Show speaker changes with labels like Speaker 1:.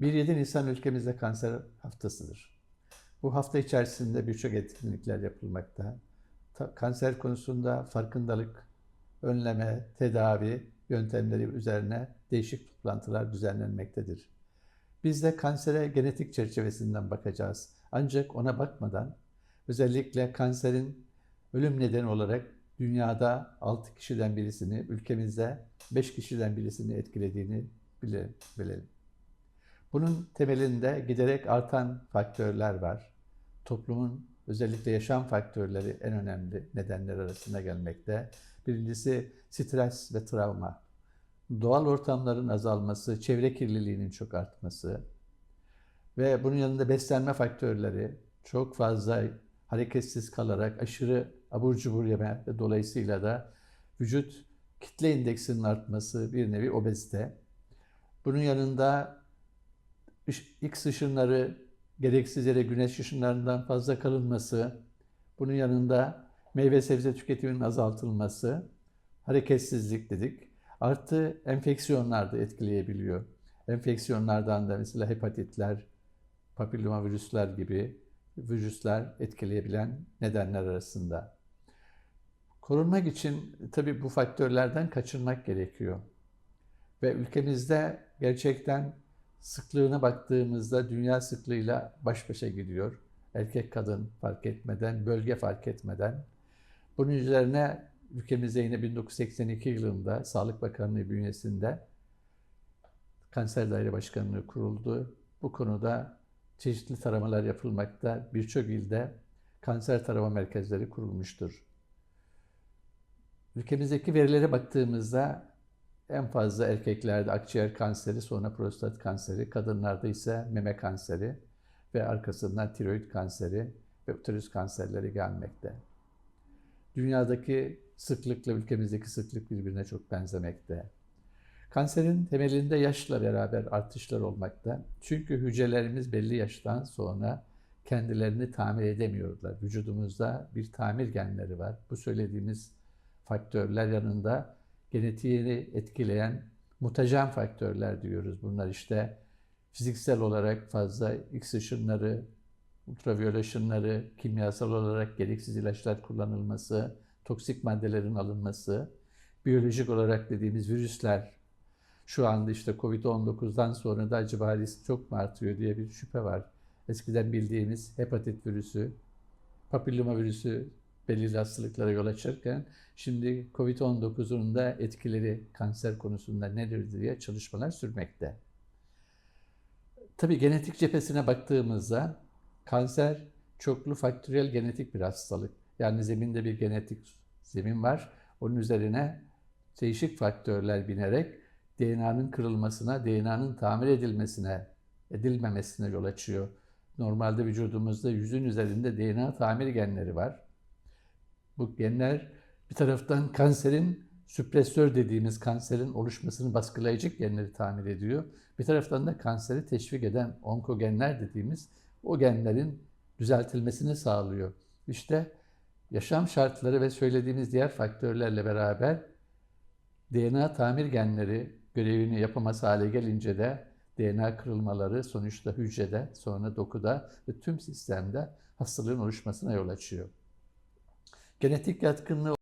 Speaker 1: 1-7 Nisan ülkemizde kanser haftasıdır. Bu hafta içerisinde birçok etkinlikler yapılmakta. Ta- kanser konusunda farkındalık, önleme, tedavi yöntemleri üzerine değişik toplantılar düzenlenmektedir. Biz de kansere genetik çerçevesinden bakacağız. Ancak ona bakmadan özellikle kanserin ölüm nedeni olarak dünyada 6 kişiden birisini, ülkemizde 5 kişiden birisini etkilediğini bile, bilelim. Bunun temelinde giderek artan faktörler var. Toplumun özellikle yaşam faktörleri en önemli nedenler arasında gelmekte. Birincisi stres ve travma. Doğal ortamların azalması, çevre kirliliğinin çok artması ve bunun yanında beslenme faktörleri çok fazla hareketsiz kalarak aşırı abur cubur yeme ve dolayısıyla da vücut kitle indeksinin artması bir nevi obezite. Bunun yanında X ışınları gereksiz yere güneş ışınlarından fazla kalınması, bunun yanında meyve sebze tüketiminin azaltılması, hareketsizlik dedik. Artı enfeksiyonlar da etkileyebiliyor. Enfeksiyonlardan da mesela hepatitler, papilloma virüsler gibi virüsler etkileyebilen nedenler arasında. Korunmak için tabii bu faktörlerden kaçınmak gerekiyor. Ve ülkemizde gerçekten sıklığına baktığımızda dünya sıklığıyla baş başa gidiyor. Erkek kadın fark etmeden, bölge fark etmeden. Bunun üzerine ülkemizde yine 1982 yılında Sağlık Bakanlığı bünyesinde Kanser Daire Başkanlığı kuruldu. Bu konuda çeşitli taramalar yapılmakta. Birçok ilde kanser tarama merkezleri kurulmuştur. Ülkemizdeki verilere baktığımızda en fazla erkeklerde akciğer kanseri, sonra prostat kanseri, kadınlarda ise meme kanseri ve arkasından tiroid kanseri ve uterus kanserleri gelmekte. Dünyadaki sıklıkla ülkemizdeki sıklık birbirine çok benzemekte. Kanserin temelinde yaşla beraber artışlar olmakta. Çünkü hücrelerimiz belli yaştan sonra kendilerini tamir edemiyorlar. Vücudumuzda bir tamir genleri var. Bu söylediğimiz faktörler yanında genetiğini etkileyen mutajen faktörler diyoruz. Bunlar işte fiziksel olarak fazla X ışınları, ultraviyole ışınları, kimyasal olarak gereksiz ilaçlar kullanılması, toksik maddelerin alınması, biyolojik olarak dediğimiz virüsler, şu anda işte Covid-19'dan sonra da acaba risk çok mu artıyor diye bir şüphe var. Eskiden bildiğimiz hepatit virüsü, papilloma virüsü belirli hastalıklara yol açarken şimdi Covid-19'un da etkileri kanser konusunda nedir diye çalışmalar sürmekte. Tabii genetik cephesine baktığımızda kanser çoklu faktöriyel genetik bir hastalık. Yani zeminde bir genetik zemin var. Onun üzerine değişik faktörler binerek DNA'nın kırılmasına, DNA'nın tamir edilmesine, edilmemesine yol açıyor. Normalde vücudumuzda yüzün üzerinde DNA tamir genleri var. Bu genler bir taraftan kanserin süpresör dediğimiz kanserin oluşmasını baskılayacak genleri tamir ediyor. Bir taraftan da kanseri teşvik eden onkogenler dediğimiz o genlerin düzeltilmesini sağlıyor. İşte yaşam şartları ve söylediğimiz diğer faktörlerle beraber DNA tamir genleri görevini yapamaz hale gelince de DNA kırılmaları sonuçta hücrede, sonra dokuda ve tüm sistemde hastalığın oluşmasına yol açıyor. Genetik yatkınlığı